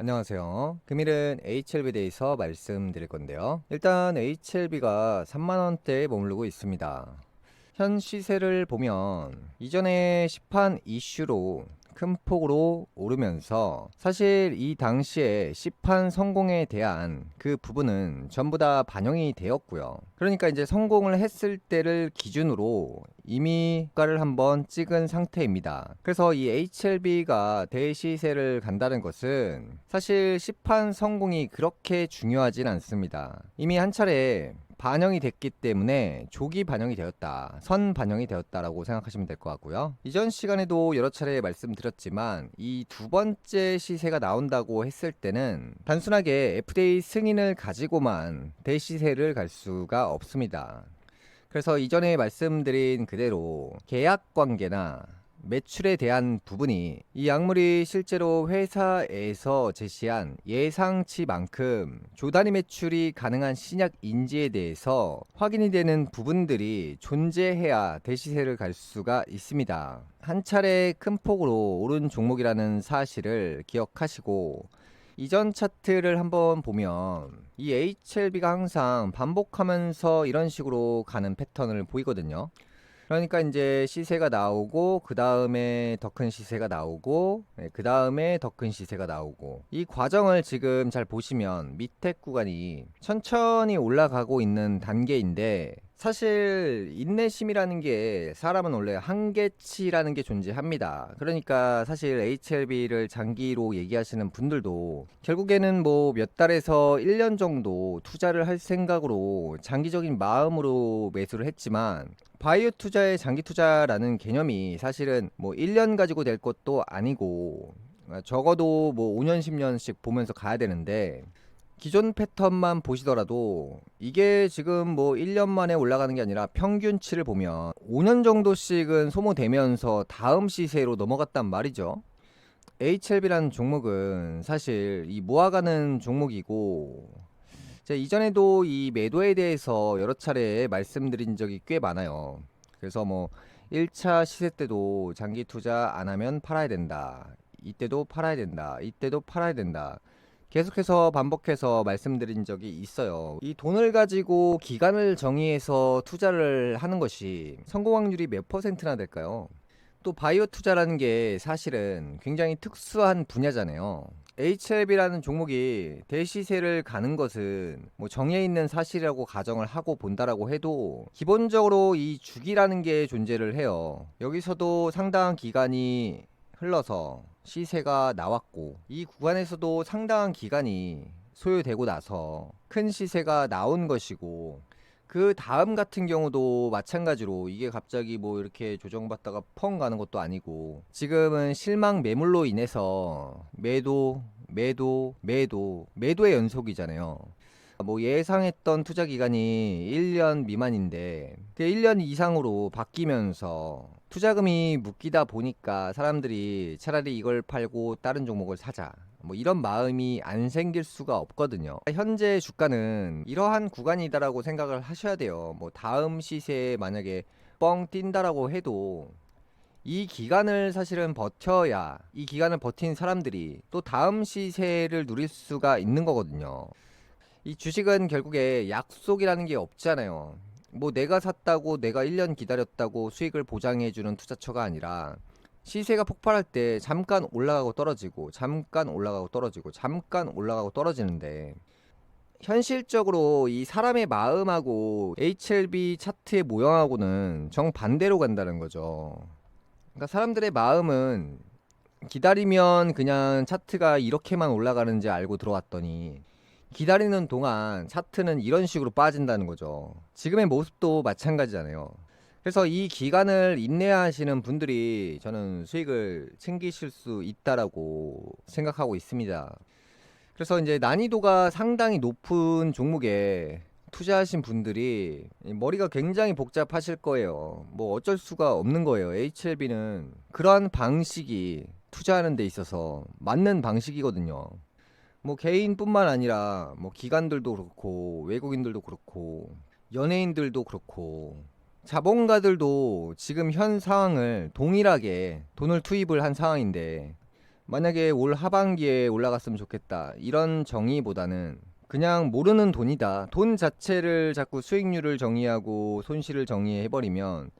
안녕하세요. 금일은 HLB에 대해서 말씀드릴 건데요. 일단 HLB가 3만원대에 머무르고 있습니다. 현 시세를 보면 이전에 시판 이슈로 큰 폭으로 오르면서 사실 이 당시에 시판 성공에 대한 그 부분은 전부 다 반영이 되었고요. 그러니까 이제 성공을 했을 때를 기준으로 이미 가를 한번 찍은 상태입니다. 그래서 이 HLB가 대시세를 간다는 것은 사실 시판 성공이 그렇게 중요하진 않습니다. 이미 한 차례 반영이 됐기 때문에 조기 반영이 되었다. 선 반영이 되었다라고 생각하시면 될 것 같고요. 이전 시간에도 여러 차례 말씀드렸지만 이 두 번째 시세가 나온다고 했을 때는 단순하게 FDA 승인을 가지고만 대시세를 갈 수가 없습니다. 그래서 이전에 말씀드린 그대로 계약 관계나 매출에 대한 부분이 이 약물이 실제로 회사에서 제시한 예상치만큼 조단위 매출이 가능한 신약인지에 대해서 확인이 되는 부분들이 존재해야 대시세를 갈 수가 있습니다. 한 차례 큰 폭으로 오른 종목이라는 사실을 기억하시고 이전 차트를 한번 보면 이 HLB가 항상 반복하면서 이런 식으로 가는 패턴을 보이거든요. 그러니까 이제 시세가 나오고 그 다음에 더 큰 시세가 나오고 그 다음에 더 큰 시세가 나오고. 이 과정을 지금 잘 보시면 밑에 구간이 천천히 올라가고 있는 단계인데 사실 인내심이라는 게 사람은 원래 한계치라는 게 존재합니다. 그러니까 사실 HLB를 장기로 얘기하시는 분들도 결국에는 뭐 몇 달에서 1년 정도 투자를 할 생각으로 장기적인 마음으로 매수를 했지만 바이오 투자의 장기 투자라는 개념이 사실은 뭐 1년 가지고 될 것도 아니고 적어도 뭐 5년 10년씩 보면서 가야 되는데 기존 패턴만 보시더라도 이게 지금 뭐 1년 만에 올라가는 게 아니라 평균치를 보면 5년 정도씩은 소모되면서 다음 시세로 넘어갔단 말이죠. HLB라는 종목은 사실 이 모아가는 종목이고 제가 이전에도 이 매도에 대해서 여러 차례 말씀드린 적이 꽤 많아요. 그래서 뭐 1차 시세 때도 장기 투자 안 하면 팔아야 된다. 이때도 팔아야 된다. 이때도 팔아야 된다. 계속해서 반복해서 말씀드린 적이 있어요. 이 돈을 가지고 기간을 정의해서 투자를 하는 것이 성공 확률이 몇 퍼센트나 될까요? 또 바이오 투자라는 게 사실은 굉장히 특수한 분야잖아요. HLB라는 종목이 대시세를 가는 것은 뭐 정해 있는 사실이라고 가정을 하고 본다라고 해도 기본적으로 이 주기라는 게 존재를 해요. 여기서도 상당한 기간이 흘러서 시세가 나왔고 이 구간에서도 상당한 기간이 소요되고 나서 큰 시세가 나온 것이고 그 다음 같은 경우도 마찬가지로 이게 갑자기 뭐 이렇게 조정받다가 펑 가는 것도 아니고 지금은 실망 매물로 인해서 매도 매도 매도 매도의 연속이잖아요. 뭐 예상했던 투자 기간이 1년 미만인데 그 1년 이상으로 바뀌면서 투자금이 묶이다 보니까 사람들이 차라리 이걸 팔고 다른 종목을 사자. 뭐 이런 마음이 안 생길 수가 없거든요. 현재 주가는 이러한 구간이다라고 생각을 하셔야 돼요. 뭐 다음 시세에 만약에 뻥 뛴다라고 해도 이 기간을 사실은 버텨야 이 기간을 버틴 사람들이 또 다음 시세를 누릴 수가 있는 거거든요. 이 주식은 결국에 약속이라는 게 없잖아요. 뭐 내가 샀다고 내가 1년 기다렸다고 수익을 보장해 주는 투자처가 아니라 시세가 폭발할 때 잠깐 올라가고 떨어지고 잠깐 올라가고 떨어지고 잠깐 올라가고 떨어지는데 현실적으로 이 사람의 마음하고 HLB 차트의 모형하고는 정반대로 간다는 거죠. 그러니까 사람들의 마음은 기다리면 그냥 차트가 이렇게만 올라가는지 알고 들어왔더니 기다리는 동안 차트는 이런 식으로 빠진다는 거죠. 지금의 모습도 마찬가지잖아요. 그래서 이 기간을 인내하시는 분들이 저는 수익을 챙기실 수 있다라고 생각하고 있습니다. 그래서 이제 난이도가 상당히 높은 종목에 투자하신 분들이 머리가 굉장히 복잡하실 거예요. 뭐 어쩔 수가 없는 거예요. HLB는 그러한 방식이 투자하는 데 있어서 맞는 방식이거든요. 뭐 개인뿐만 아니라 뭐 기관들도 그렇고 외국인들도 그렇고 연예인들도 그렇고 자본가들도 지금 현 상황을 동일하게 돈을 투입을 한 상황인데 만약에 올 하반기에 올라갔으면 좋겠다. 이런 정의보다는 그냥 모르는 돈이다. 돈 자체를 자꾸 수익률을 정의하고 손실을 정의해버리면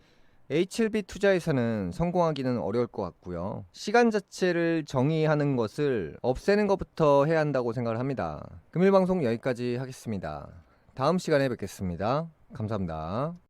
HLB 투자에서는 성공하기는 어려울 것 같고요. 시간 자체를 정의하는 것을 없애는 것부터 해야 한다고 생각을 합니다. 금일 방송 여기까지 하겠습니다. 다음 시간에 뵙겠습니다. 감사합니다.